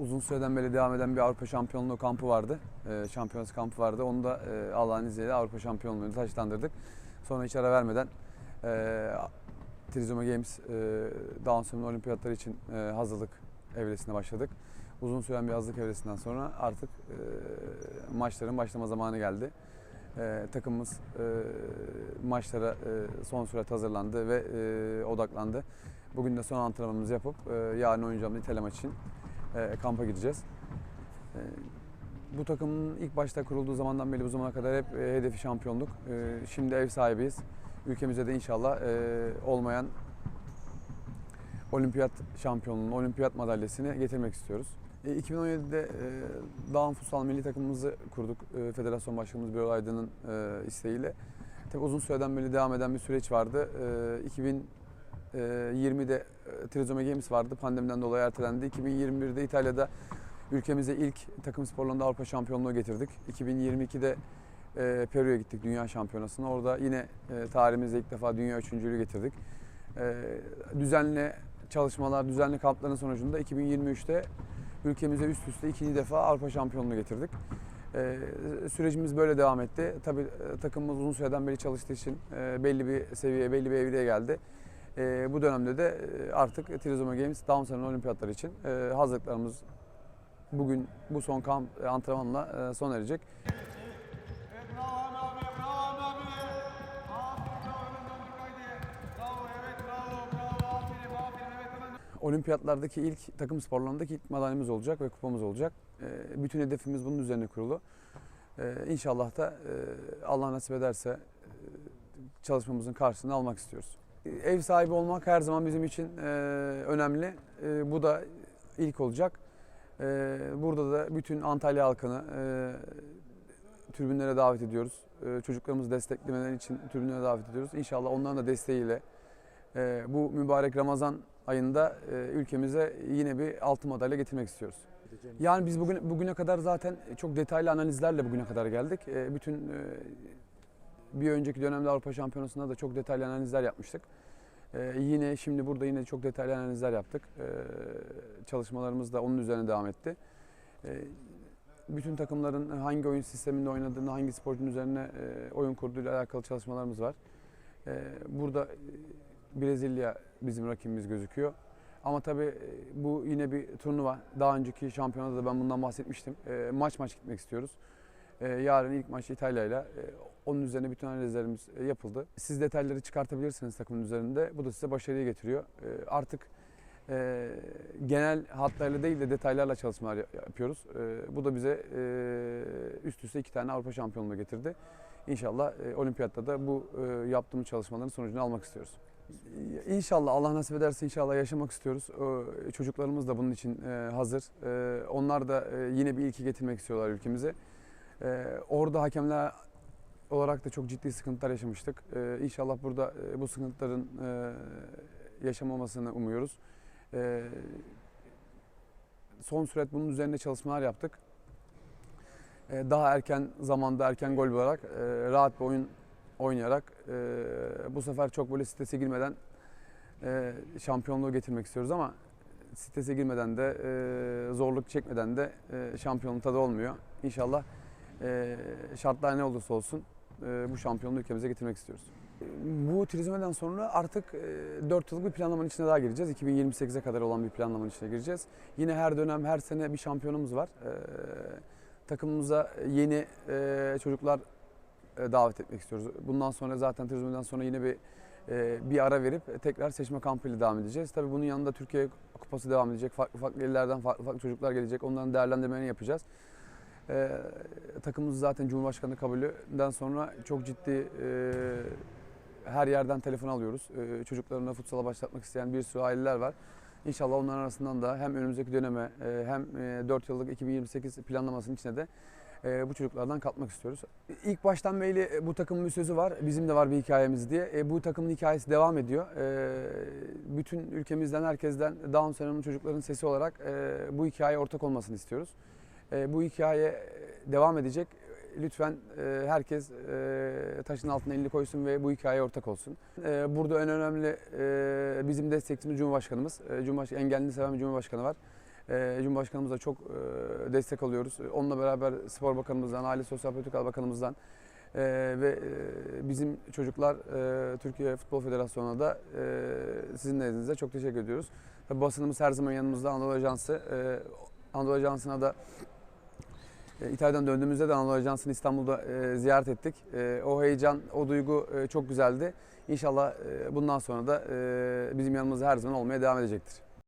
uzun süreden beri devam eden bir Avrupa Şampiyonluğu kampı vardı. E, şampiyonası kampı vardı. Onu da e, Allah'ın izniyle Avrupa Şampiyonluğu'nu taşlandırdık. Sonra hiç ara vermeden e, Trizoma Games e, Down Syndrome Olimpiyatları için e, hazırlık evresine başladık. Uzun süren bir hazırlık evresinden sonra artık e, maçların başlama zamanı geldi. E, takımımız e, maçlara e, son sürat hazırlandı ve e, odaklandı. Bugün de son antrenmanımızı yapıp e, yarın oynayacağımız İtalya maçı için e, kampa gideceğiz. E, bu takımın ilk başta kurulduğu zamandan beri bu zamana kadar hep e, hedefi şampiyonluk. E, şimdi ev sahibiyiz. Ülkemize de inşallah e, olmayan olimpiyat şampiyonluğunu, olimpiyat madalyasını getirmek istiyoruz. E, 2017'de e, Dağın Futsal Milli Takımımızı kurduk. E, Federasyon Başkanımız Birol Aydın'ın e, isteğiyle. Tabii uzun süreden beri devam eden bir süreç vardı. E, 2000 ee, 20'de Trizome Games vardı. Pandemiden dolayı ertelendi. 2021'de İtalya'da ülkemize ilk takım sporlarında Avrupa şampiyonluğu getirdik. 2022'de e, Peru'ya gittik Dünya Şampiyonası'na. Orada yine e, tarihimizde ilk defa dünya üçüncülüğü getirdik. E, düzenli çalışmalar, düzenli kampların sonucunda 2023'te ülkemize üst üste ikinci defa Avrupa şampiyonluğu getirdik. E, sürecimiz böyle devam etti. Tabii e, takımımız uzun süreden beri çalıştığı için e, belli bir seviyeye, belli bir evreye geldi. E, bu dönemde de e, artık Trizoma Games Down Syndrome Olimpiyatları için e, hazırlıklarımız bugün bu son kamp e, antrenmanla e, sona erecek. Olimpiyatlardaki ilk takım sporlarındaki ilk madalyamız olacak ve kupamız olacak. E, bütün hedefimiz bunun üzerine kurulu. E, inşallah da Allah nasip ederse e, çalışmamızın karşılığını almak istiyoruz. Ev sahibi olmak her zaman bizim için e, önemli. E, bu da ilk olacak. E, burada da bütün Antalya halkını e, tribünlere davet ediyoruz. E, çocuklarımızı desteklemeleri için tribünlere davet ediyoruz. İnşallah onların da desteğiyle e, bu mübarek Ramazan ayında e, ülkemize yine bir altın madalya getirmek istiyoruz. Yani biz bugün bugüne kadar zaten çok detaylı analizlerle bugüne kadar geldik. E, bütün e, bir önceki dönemde Avrupa Şampiyonası'nda da çok detaylı analizler yapmıştık. E, yine şimdi burada yine çok detaylı analizler yaptık. E, çalışmalarımız da onun üzerine devam etti. E, bütün takımların hangi oyun sisteminde oynadığını, hangi sporcunun üzerine e, oyun kurduğuyla alakalı çalışmalarımız var. E, burada e, Brezilya bizim rakibimiz gözüküyor. Ama tabii e, bu yine bir turnuva. Daha önceki şampiyonada da ben bundan bahsetmiştim. E, maç maç gitmek istiyoruz. E, yarın ilk maç İtalya ile. Onun üzerine bütün analizlerimiz e, yapıldı. Siz detayları çıkartabilirsiniz takımın üzerinde. Bu da size başarıyı getiriyor. E, Artık e, genel hatlarıyla değil de detaylarla çalışmalar ya- yapıyoruz. Bu da bize üst üste iki tane Avrupa şampiyonluğu getirdi. İnşallah e, olimpiyatta da bu yaptığımız çalışmaların sonucunu almak istiyoruz. İnşallah Allah nasip ederse inşallah yaşamak istiyoruz. Çocuklarımız da bunun için hazır. Onlar da yine bir ilki getirmek istiyorlar ülkemize. Orada hakemler olarak da çok ciddi sıkıntılar yaşamıştık. Ee, İnşallah burada e, bu sıkıntıların e, yaşamamasını umuyoruz. Ee, Son süret bunun üzerine çalışmalar yaptık. Ee, Daha erken zamanda erken gol bularak e, rahat bir oyun oynayarak e, bu sefer çok böyle strese girmeden e, şampiyonluğu getirmek istiyoruz ama strese girmeden de e, zorluk çekmeden de e, şampiyonluk tadı olmuyor. İnşallah e, şartlar ne olursa olsun e, bu şampiyonluğu ülkemize getirmek istiyoruz. Bu turizmden sonra artık e, 4 yıllık bir planlamanın içine daha gireceğiz. 2028'e kadar olan bir planlamanın içine gireceğiz. Yine her dönem, her sene bir şampiyonumuz var. E, takımımıza yeni e, çocuklar e, davet etmek istiyoruz. Bundan sonra zaten turizmden sonra yine bir e, bir ara verip tekrar seçme kampıyla devam edeceğiz. Tabii bunun yanında Türkiye Kupası devam edecek. Farklı farklı illerden farklı farklı çocuklar gelecek. Onların değerlendirmelerini yapacağız. E, takımımız zaten Cumhurbaşkanı kabulünden sonra çok ciddi e, her yerden telefon alıyoruz. E, çocuklarına futsala başlatmak isteyen bir sürü aileler var. İnşallah onların arasından da hem önümüzdeki döneme e, hem e, 4 yıllık 2028 planlamasının içine de e, bu çocuklardan katmak istiyoruz. İlk baştan beri e, bu takımın bir sözü var. Bizim de var bir hikayemiz diye. E, bu takımın hikayesi devam ediyor. E, bütün ülkemizden, herkesten Down sendromlu çocukların sesi olarak e, bu hikaye ortak olmasını istiyoruz. E, bu hikaye devam edecek. Lütfen e, herkes e, taşın altına elini koysun ve bu hikayeye ortak olsun. E, burada en önemli e, bizim destekçimiz Cumhurbaşkanımız. E, Cumhurbaşkanı, engellini seven bir Cumhurbaşkanı var. E, Cumhurbaşkanımıza çok e, destek alıyoruz. Onunla beraber Spor Bakanımızdan, Aile Sosyal Politika Bakanımızdan e, ve e, bizim çocuklar e, Türkiye Futbol Federasyonu'na da e, sizin nezdinizde çok teşekkür ediyoruz. Tabii basınımız her zaman yanımızda. Anadolu Ajansı, e, Anadolu Ajansı'na da e, İtalya'dan döndüğümüzde de Anadolu Ajansı'nı İstanbul'da e, ziyaret ettik. E, o heyecan, o duygu e, çok güzeldi. İnşallah e, bundan sonra da e, bizim yanımızda her zaman olmaya devam edecektir.